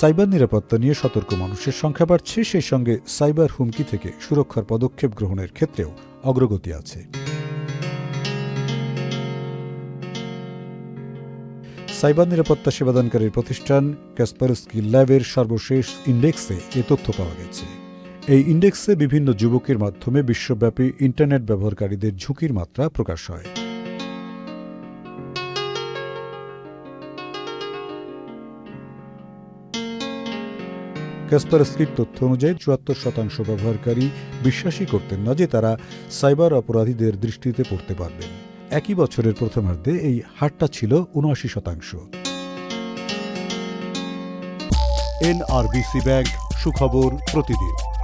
Cyber নিরাপত্তা নিয়ে সতর্ক মানুষের সংখ্যা বাড়ছে, সেই সঙ্গে সাইবার হুমকি থেকে সুরক্ষার পদক্ষেপ গ্রহণের ক্ষেত্রেও অগ্রগতি আছে। সাইবার নিরাপত্তা সেবাদানকারী প্রতিষ্ঠান ক্যাসপারস্কি ল্যাবের সর্বশেষ ইন্ডেক্সে এ তথ্য পাওয়া গেছে। এই ইন্ডেক্সে বিভিন্ন যুবকের মাধ্যমে বিশ্বব্যাপী ইন্টারনেট ব্যবহারকারীদের ঝুঁকির মাত্রা প্রকাশ হয়। ক্যাসপারস্কির তথ্য অনুযায়ী চুয়াত্তর শতাংশ ব্যবহারকারী বিশ্বাসই করতেন না যে তারা সাইবার অপরাধীদের দৃষ্টিতে পড়তে পারবেন। একই বছরের প্রথমার্ধে এই হারটা ছিল উনআশি শতাংশ। এনআরবিসি ব্যাংক, সুখবর প্রতিদিন।